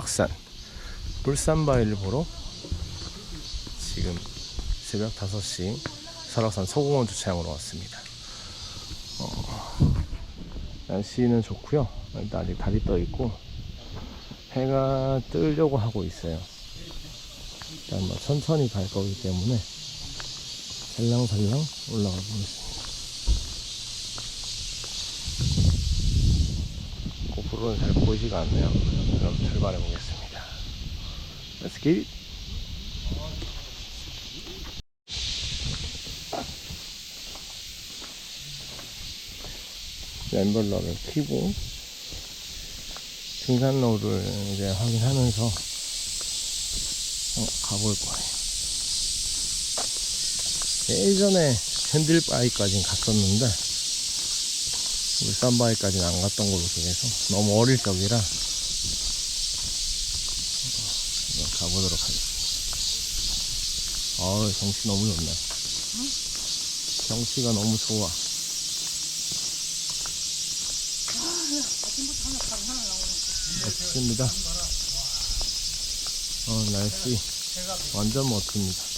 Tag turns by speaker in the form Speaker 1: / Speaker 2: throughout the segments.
Speaker 1: 설악산 불산바위를 보러 지금 새벽 5시 설악산 소공원 주차장으로 왔습니다. 어, 날씨는 좋고요. 아직 달이 떠 있고 해가 뜨려고 하고 있어요. 일단 뭐 천천히 갈 거기 때문에 살랑살랑 올라가 보겠습니다. 고프로는 잘 보이지가 않네요. 그럼 출발해 보겠습니다. Let's get it. 램블러를 켜고 등산로를 이제 확인하면서 어, 가볼 거예요. 예전에 핸들바위까지는 갔었는데 울산바위까지는 안 갔던 걸로 기억해서 너무 어릴 적이라 한번 가보도록 하겠습니다. 어우 경치 너무 좋네. 경치가 너무 좋아. 멋집니다. 어, 날씨 완전 멋집니다.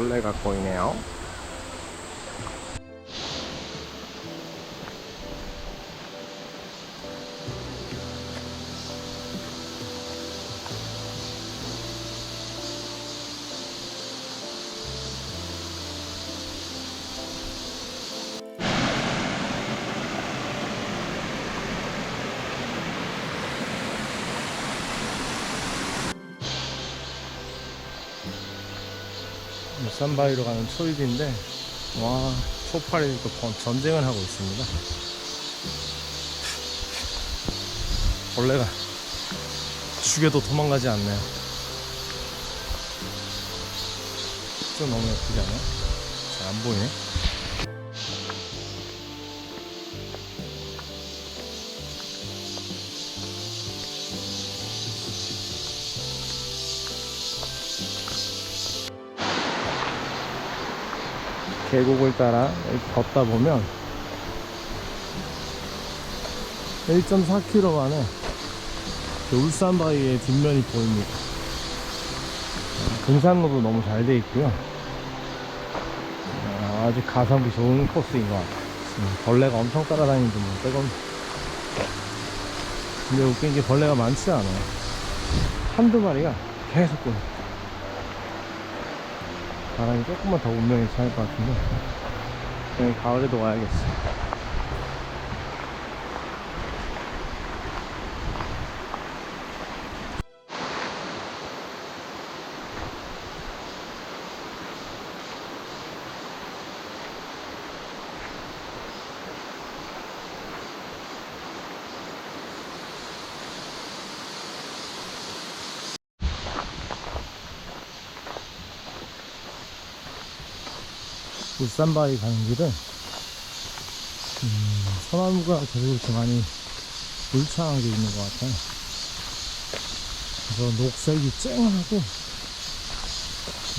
Speaker 1: 벌레가 보이네요. 울산바위로 가는 초입인데 와 초파리 또 번- 전쟁을 하고 있습니다. 벌레가 죽여도 도망가지 않네요 좀 너무 예쁘지 않아요? 잘안 보이네 계곡을 따라 걷다 보면 1.4km 만에 그 울산바위의 뒷면이 보입니다. 등산로도 너무 잘 돼 있고요. 어, 아주 가성비 좋은 코스인 것 같아요. 지금 벌레가 엄청 따라다니는지 뭐 빼건. 근데 웃긴 게 벌레가 많지 않아요. 한두 마리가 계속 보여. 바람이 조금만 더 운명이 차일 것 같은데 가을에도 와야겠어 울산바위 가는 길은 음, 소나무가 계속 이렇게 많이 울창하게 있는 것 같아요. 그래서 녹색이 쨍하고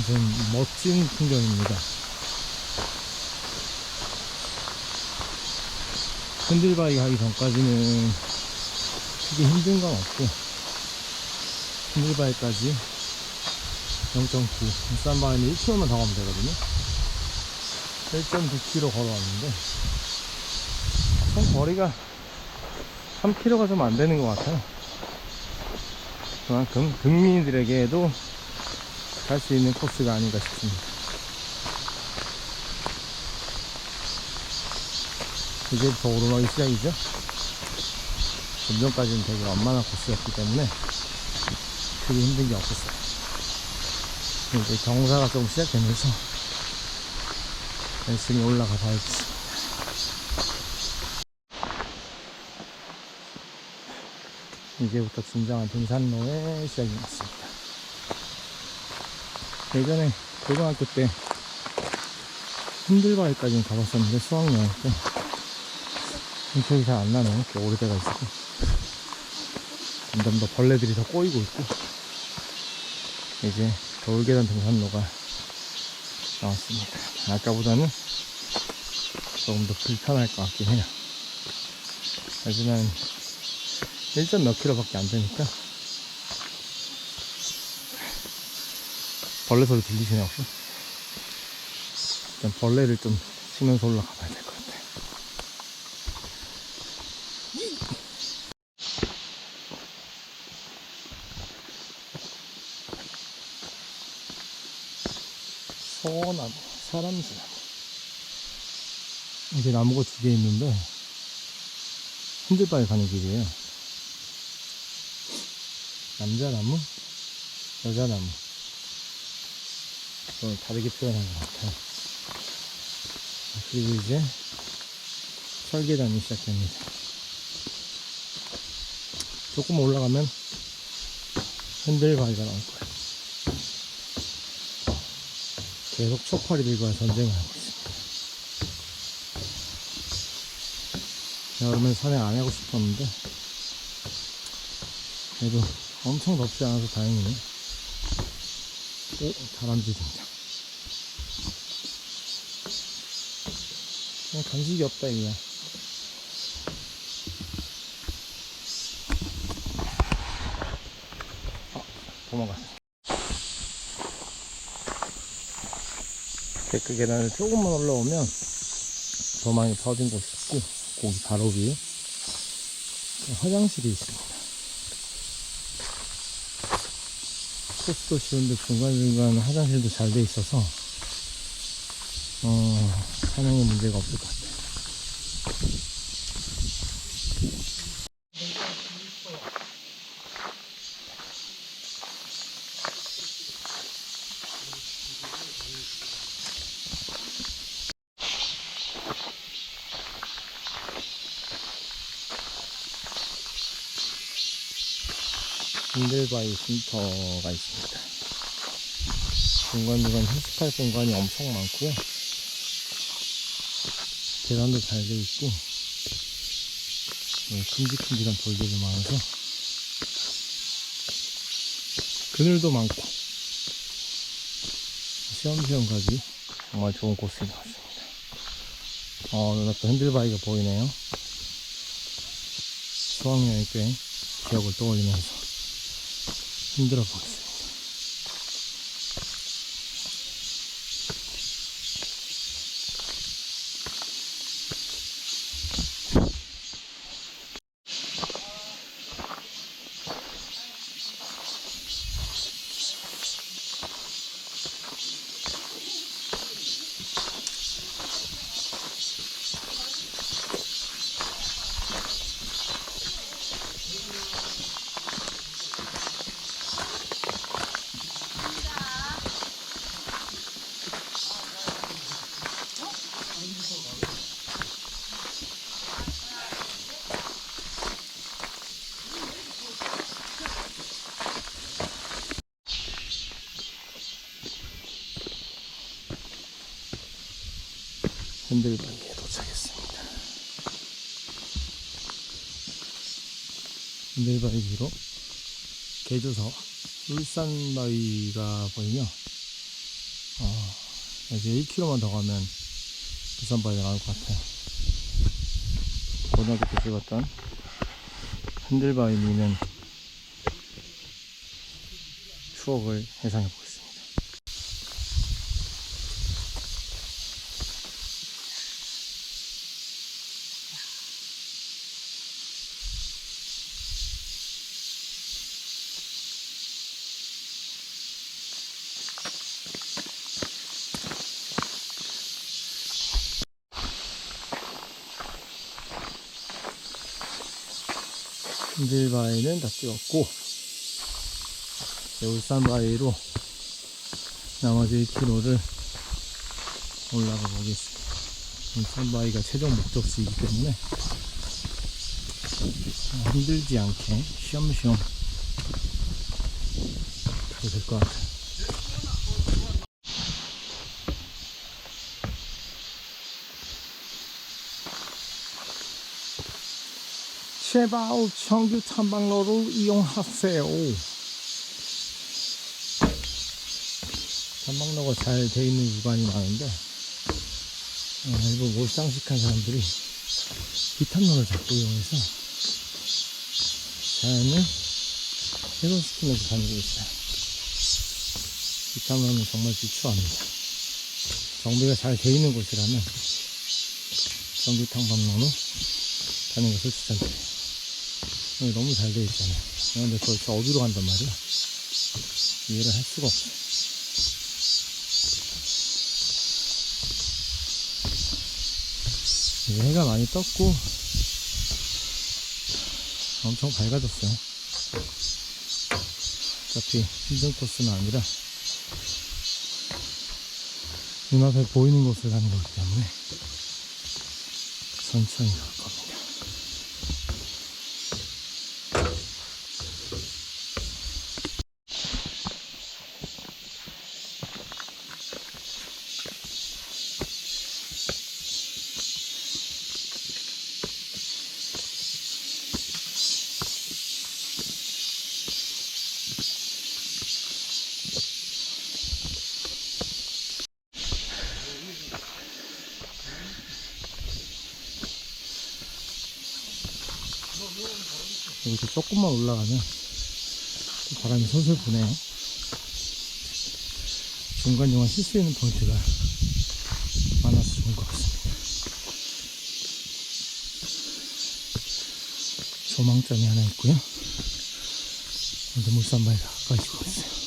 Speaker 1: 좀 멋진 풍경입니다. 흔들바위 가기 전까지는 크게 힘든 건 없고 흔들바위까지 0.9 싼바위는 1km만 더 가면 되거든요 1.9km 걸어왔는데 총 거리가 3km가 좀 안 되는 것 같아요. 그만큼 극민들에게도 갈 수 있는 코스가 아닌가 싶습니다. 이제부터 오르막이 시작이죠? 좀 전까지는 되게 완만한 코스였기 때문에 크게 힘든 게 없었어요. 이제 경사가 좀 시작되면서 열심히 올라가 봐야겠습니다 이제부터 진정한 등산로의 시작이 났습니다. 예전에 고등학교 때 흔들바위까지는 가봤었는데 수학여행 때 기억이 잘 안 나네요. 꽤 오래돼가 있었고 점점 더 벌레들이 더 꼬이고 있고. 이제 겨울계단 등산로가 나왔습니다 아까보다는 조금 더 불편할 것 같긴 해요. 하지만 1점 몇 킬로밖에 안 되니까. 벌레 소리 들리시나요 혹시? 일단 벌레를 좀 치면서 올라가 봐야 될 것 같아요. 소나무, 사람쥐 나무 이제 나무가 두 개 있는데 흔들바위 가는 길이에요. 남자나무, 여자나무. 그걸 다르게 표현한 것 같아요. 그리고 이제 설계단이 시작됩니다. 조금 올라가면 흔들바위가 나올 거예요 계속 초파리들과 전쟁을 하고 있습니다. 여름엔 산행 안 하고 싶었는데, 그래도 엄청 덥지 않아서 다행이네. 오, 다람쥐 등장. 그냥 간식이 없다, 이거야. 아, 도망갔어. 데크 계단을 조금만 올라오면 더 많이 퍼진 곳이 있고 거기 바로 위에 화장실이 있습니다. 코스도 쉬운데 중간중간 화장실도 잘 돼 있어서 어, 사냥에 문제가 없을 것 같아요 흔들바위 쉼터가 있습니다. 중간중간 휴식할 공간이 엄청 많고요. 계단도 잘 되어 있고, 네, 큼직큼직한 돌들이 많아서, 그늘도 많고, 시험시험 가기 정말 좋은 코스인 것 같습니다. 어, 눈앞에 흔들바위가 보이네요. 수학여행 때 기억을 떠올리면서 힘들어 보겠습니 흔들바위에 도착했습니다. 흔들바위 뒤로 개조서 울산바위가 보이며 어, 이제 1km만 더 가면 울산바위가 나올 것 같아요 고등학교 때 찍었던 흔들바위 미는 추억을 회상해 보겠습니다 흔들 바위는 다 찍었고 이제 울산 바위로 나머지 1km를 올라가 보겠습니다. 울산 바위가 최종 목적지이기 때문에 어, 힘들지 않게 쉬엄쉬엄 가도 될 것 같아요. 제발 청주 탐방로를 이용하세요. 탐방로가 잘 돼 있는 구간이 많은데 어, 일부 몰상식한 사람들이 비탄로를 자꾸 이용해서 자연을 훼손시키면서 다니고 있어요. 비탄로는 정말 비추합니다. 정비가 잘 돼 있는 곳이라면 정비 탐방로는 다니는 것을. 여기 너무 잘돼 있잖아요. 근데 그걸 저 어디로 간단 말이야? 이해를 할 수가 없어. 이제 해가 많이 떴고, 엄청 밝아졌어요. 어차피 힘든 코스는 아니라, 눈앞에 보이는 곳을 가는 거기 때문에, 천천히 갈 겁니다. 여기서 조금만 올라가면 또 바람이 솔솔 부네요. 중간중간 쉴 수 있는 포인트가 많아서 좋은 것 같습니다. 조망점이 하나 있고요. 근데 물산바위가 가까이 지고 있어요.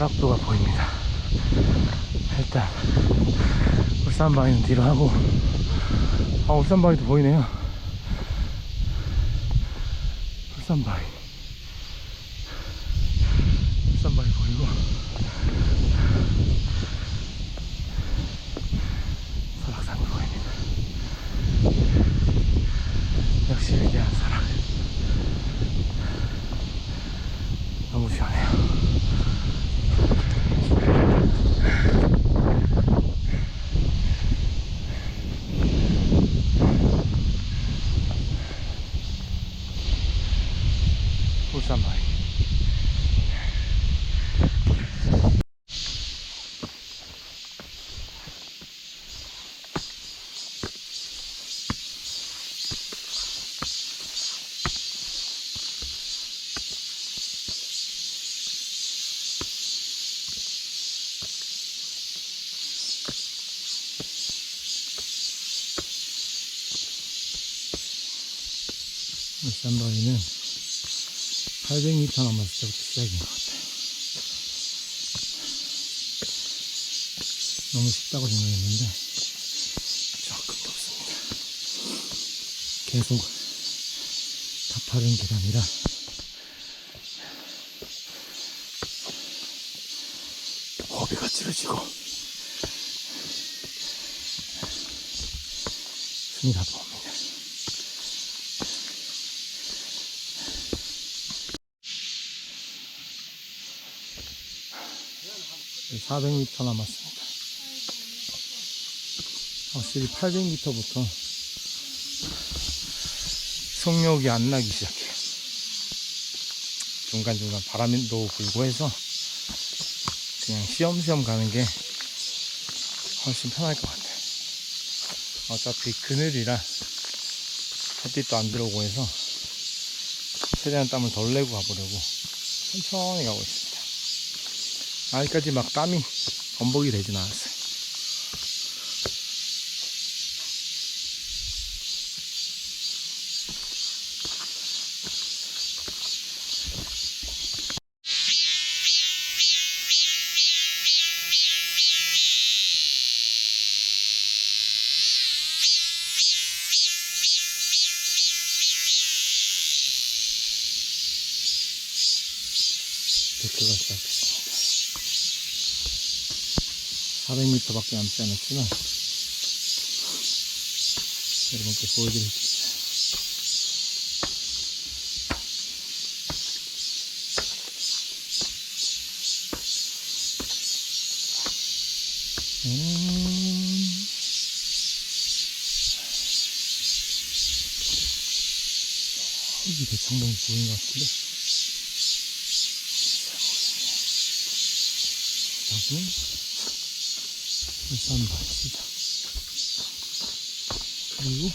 Speaker 1: 설악도가 보입니다. 일단 울산바위는 뒤로 하고 아 울산바위도 보이네요. 울산바위 보이고 설악산도 보입니다. 역시 위대한 설악 너무 시원해요. 울산바위 울산바위는 800m 남았을 때부터 시작인 것 같아요. 너무 쉽다고 생각했는데 조금 덥습니다. 계속 가파른 계단이라 허비가 찌르지고 숨이 가빠옵니다. 400m 남았습니다. 확실히 800m부터 속력이 안 나기 시작해요. 중간중간 바람도 불고 해서 그냥 쉬엄쉬엄 가는 게 훨씬 편할 것 같아요. 어차피 그늘이라 햇빛도 안 들어오고 해서 최대한 땀을 덜 내고 가보려고 천천히 가고 있습니다. 아직까지 막 땀이 범벅이 되진 않았어요. 데크가 시작됐습니다. 400m 밖에 남지 않았지만 여러분께 보여드릴 수 있어요. 음... 여기 대창봉이 보이는 것 같은데? 여기는 울산 시장 그리고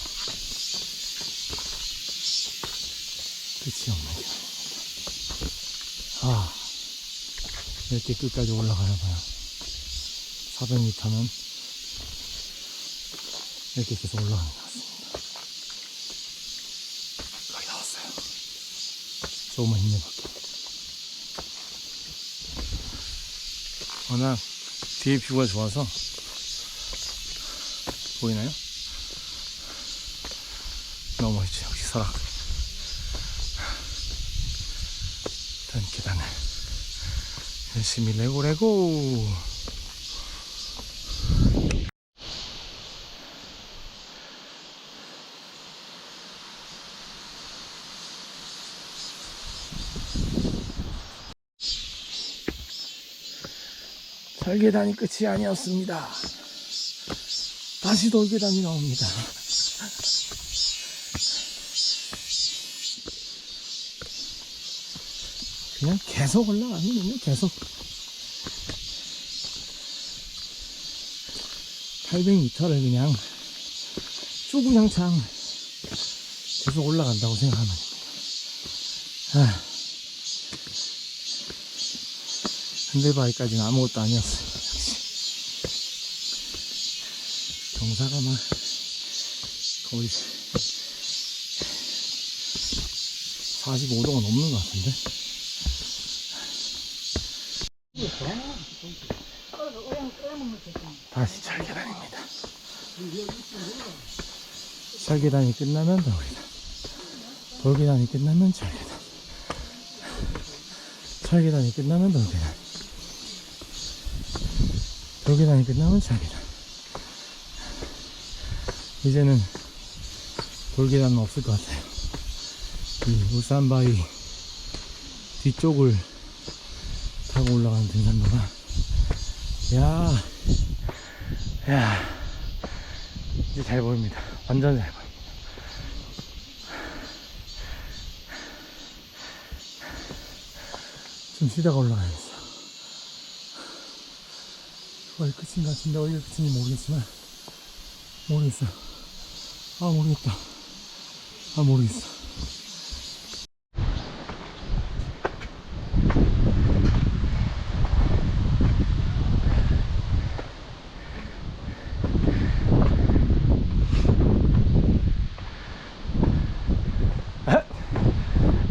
Speaker 1: 끝이 길입니다. 아 이렇게 끝까지 올라가나 봐요. 400m는 이렇게 계속 올라가는 것 같습니다. 거의 다 왔어요. 조금만 힘내볼게요. 워낙 뒤에 뷰가 좋아서 보이나요? 멋있죠 역시 설악 일단 계단을 열심히 레고 레고 설계단이 끝이 아니었습니다. 다시 돌계단이 나옵니다. 그냥 계속 올라가는군요, 계속. 800m를 그냥 쭈구장창 계속 올라간다고 생각하면. 아. 흔들바위까지는 아무것도 아니었어요. 역시. 경사가 막 거의 45도가 넘는 것 같은데. 다시 철계단입니다. 철계단이 끝나면 돌계단. 돌계단이 끝나면 철계단. 철계단이 끝나면 돌계단. 돌계단이 끝나면 철계단. 이제는 돌계단은 없을 것 같아요. 이 울산바위 뒤쪽을 타고 올라가는 등산로가 야, 야, 이제 잘 보입니다. 완전 잘 보입니다. 좀 쉬다가 올라가야겠어. 거의 끝인 것 같은데 어디가 끝인지 모르겠지만 모르겠어. 아 모르겠다. 아 모르겠어.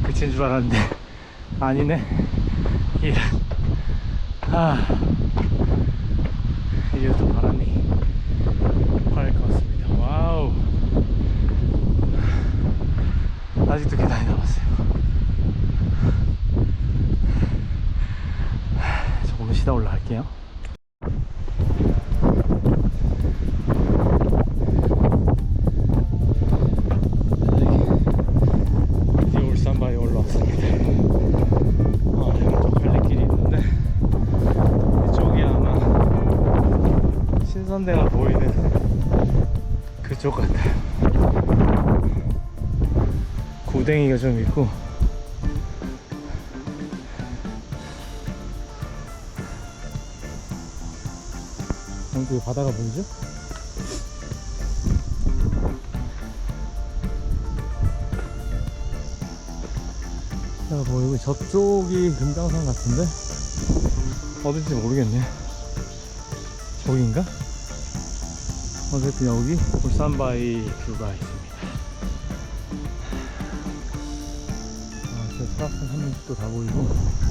Speaker 1: 끝인 줄 알았는데 아니네. 이런. 아. 이제부터 바람이 화날 것 같습니다. 와우. 아직도 구댕이가 좀 있고 여기 바다가 보이죠? 자 보이고 저쪽이 금강산 같은데 어딘지 모르겠네요 저긴가? 어쨌든 여기 울산바위 뷰가 있습 산 산맥도 다 보이고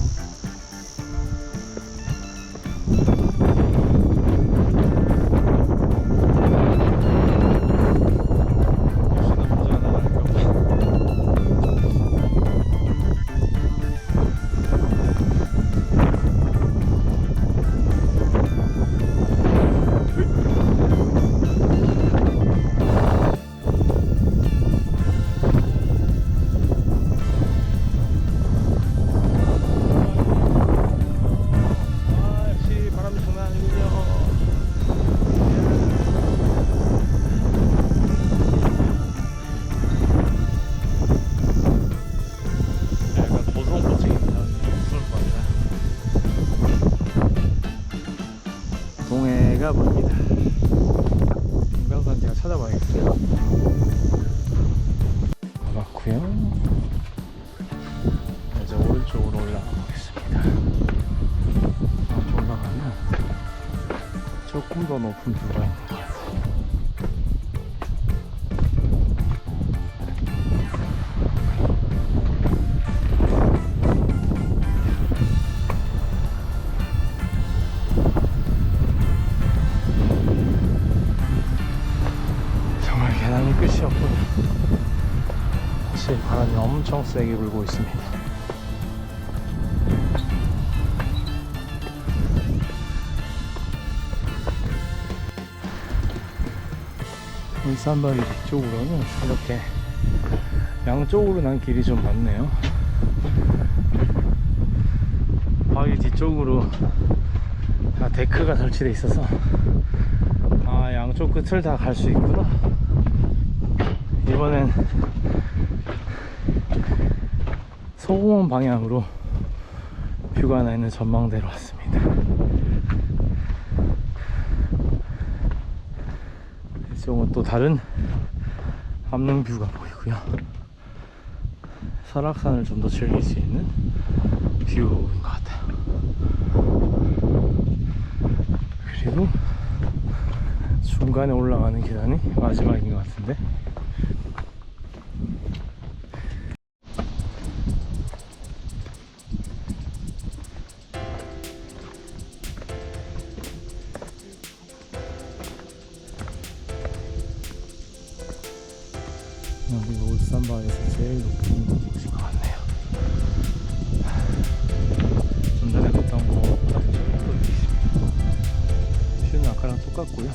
Speaker 1: 높은 뷰가. 정말 계단이 끝이 없군요. 사실 바람이 엄청 세게 불고 있습니다. 산바위 뒤쪽으로는 이렇게 양쪽으로 난 길이 좀 많네요. 바위 뒤쪽으로 다 데크가 설치되어 있어서 아 양쪽 끝을 다 갈 수 있구나. 이번엔 소공원 방향으로 뷰가 나 있는 전망대로 왔습니다. 이쪽은 또 다른 암릉 뷰가 보이고요. 설악산을 좀 더 즐길 수 있는 뷰인 것 같아요. 그리고 중간에 올라가는 계단이 마지막인 것 같은데. 제일 높은 곳인 것 같네요. 좀 전에 갔던 곳보다 조금 있습니다. 뷰는 아까랑 똑같고요.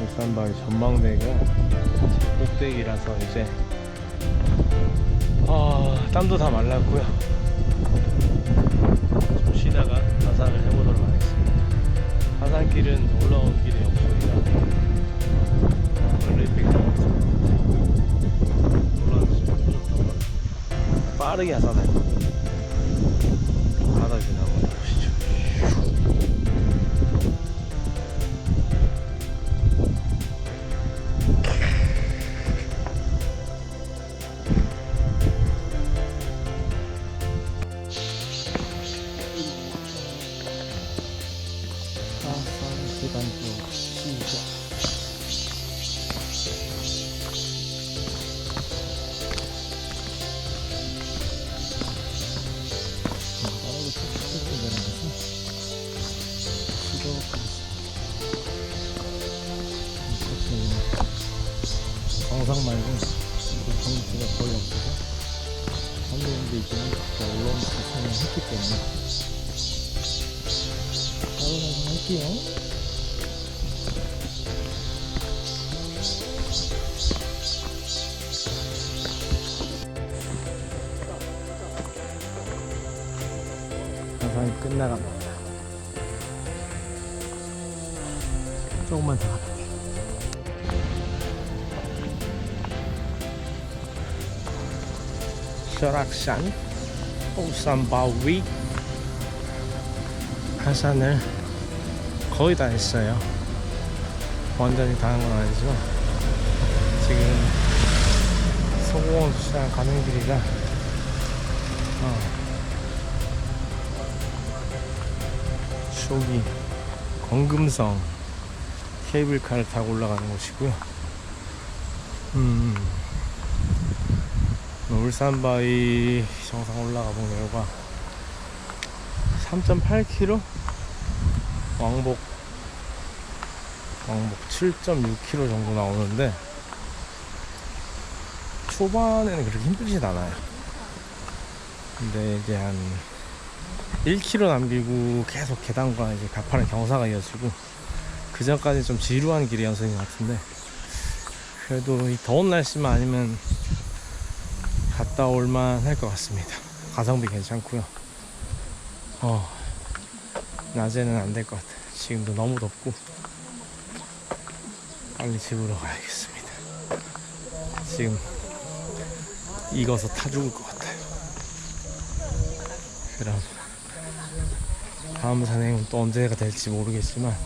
Speaker 1: 울산바위 전망대가 꼭대기라서 이제 아, 땀도 다 말랐고요. 좀 쉬다가 하산을 해보도록 하겠습니다. 하산길은 올라온 길의 역소리라 원래 이렇게 올라와서 좀 빠르게 하산할. 바다 끝나갑니다. 조금만 더 가다. 설악산, 오산바위 하산을 거의 다 했어요. 완전히 다 한 건 아니지만 지금 소공원 주차장 가는 길이라 어, 저기 건금성 케이블카를 타고 올라가는 곳이고요. 음, 울산바위 정상 올라가 본 결과 3.8km 왕복 왕복 7.6km 정도 나오는데 초반에는 그렇게 힘들진 않아요. 근데 이제 한 1km 남기고 계속 계단과 이제 가파른 경사가 이어지고 그 전까지 좀 지루한 길이 연속인 것 같은데 그래도 이 더운 날씨만 아니면 갔다 올만 할 것 같습니다. 가성비 괜찮고요. 어, 낮에는 안 될 것 같아요. 지금도 너무 덥고 빨리 집으로 가야겠습니다. 지금 익어서 타 죽을 것 같아요. 그럼 다음 산행은 또 언제가 될지 모르겠지만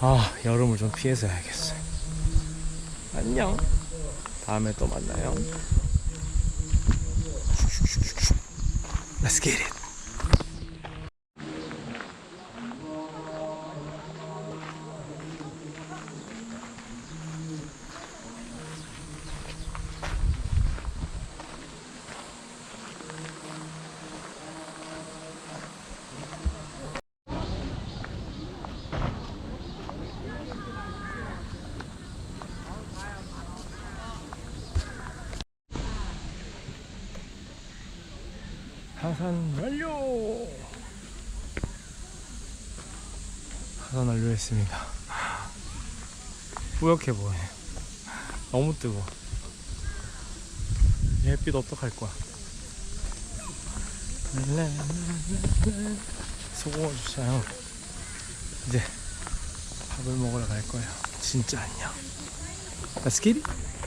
Speaker 1: 아 여름을 좀 피해서 해야겠어요. 안녕. 다음에 또 만나요. Let's get it. 하산 완료! 하산 완료했습니다. 뿌옇게 보여. 너무 뜨거. 이 햇빛 어떡할 거야? 소고기 주차요. 이제 밥을 먹으러 갈 거예요. 진짜 안녕. Let's get it.